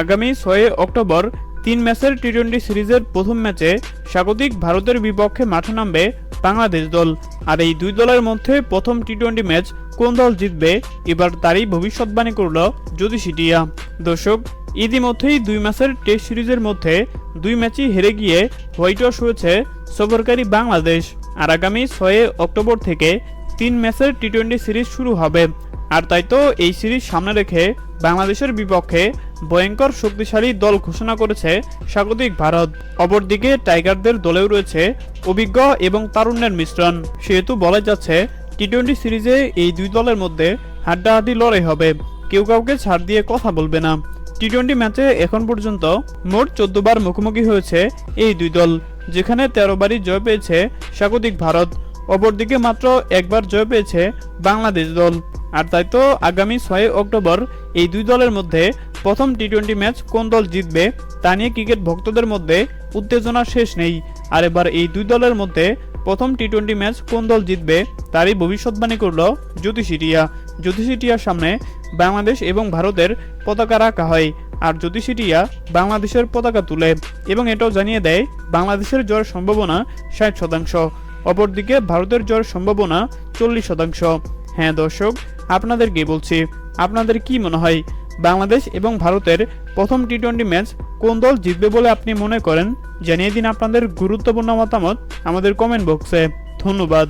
আগামী ছয় অক্টোবর তিন ম্যাচের টি টোয়েন্টি সিরিজের প্রথম ম্যাচে স্বাগতিক ভারতের বিপক্ষে মাঠে নামবে বাংলাদেশ দল। আর এই দুই দলের মধ্যে প্রথম টি টোয়েন্টি ম্যাচ কোন দল জিতবে, এবার তারই ভবিষ্যৎবাণী করল জ্যোতিষিটিয়া। দর্শক, ইতিমধ্যেই দুই ম্যাচের টেস্ট সিরিজের মধ্যে দুই ম্যাচই হেরে গিয়ে হোয়াইট ওয়াশ হয়েছে সফরকারী বাংলাদেশ। আর আগামী ছয় অক্টোবর থেকে তিন ম্যাচের টি টোয়েন্টি সিরিজ শুরু হবে। আর তাই তো এই সিরিজ সামনে রেখে বাংলাদেশের বিপক্ষে ভয়ঙ্কর শক্তিশালী দল ঘোষণা করেছে স্বাগতিক ভারত। অপরদিকে টাইগারদের দলেও রয়েছে অভিজ্ঞ এবং তারুণ্যের মিশ্রণ। সেহেতু বলা যাচ্ছে টি টোয়েন্টি সিরিজে এই দুই দলের মধ্যে হাড্ডাহাড্ডি লড়াই হবে। কেউ কাউকে ছাড় দিয়ে কথা বলবে না। টি টোয়েন্টি ম্যাচে এখন পর্যন্ত মোট চোদ্দ বার মুখোমুখি হয়েছে এই দুই দল, যেখানে তেরো বারই জয় পেয়েছে স্বাগতিক ভারত। অপরদিকে মাত্র একবার জয় পেয়েছে বাংলাদেশ দল। আর তাই তো আগামী ছয় অক্টোবর এই দুই দলের মধ্যে প্রথম টি টোয়েন্টি ম্যাচ কোন দল জিতবে, তা নিয়ে ক্রিকেট ভক্তদের মধ্যে উত্তেজনা শেষ নেই। আর এবার এই দুই দলের মধ্যে প্রথম টি টোয়েন্টি ম্যাচ কোন দল জিতবে, তারই ভবিষ্যৎবাণী করল জ্যোতিষিটিয়া জ্যোতিষিটিয়ার সামনে বাংলাদেশ এবং ভারতের পতাকা রাখা হয়, আর জ্যোতিষিটিয়া বাংলাদেশের পতাকা তুলে এবং এটাও জানিয়ে দেয়, বাংলাদেশের জয়ের সম্ভাবনা ষাট শতাংশ, অপরদিকে ভারতের জয়ের সম্ভাবনা চল্লিশ শতাংশ। হ্যাঁ দর্শক, আপনাদেরকে বলছি, আপনাদের কি মনে হয়? বাংলাদেশ এবং ভারতের প্রথম টি টোয়েন্টি ম্যাচ কোন দল জিতবে বলে আপনি মনে করেন? জানিয়ে দিন আপনাদের গুরুত্বপূর্ণ মতামত আমাদের কমেন্ট বক্সে ধন্যবাদ।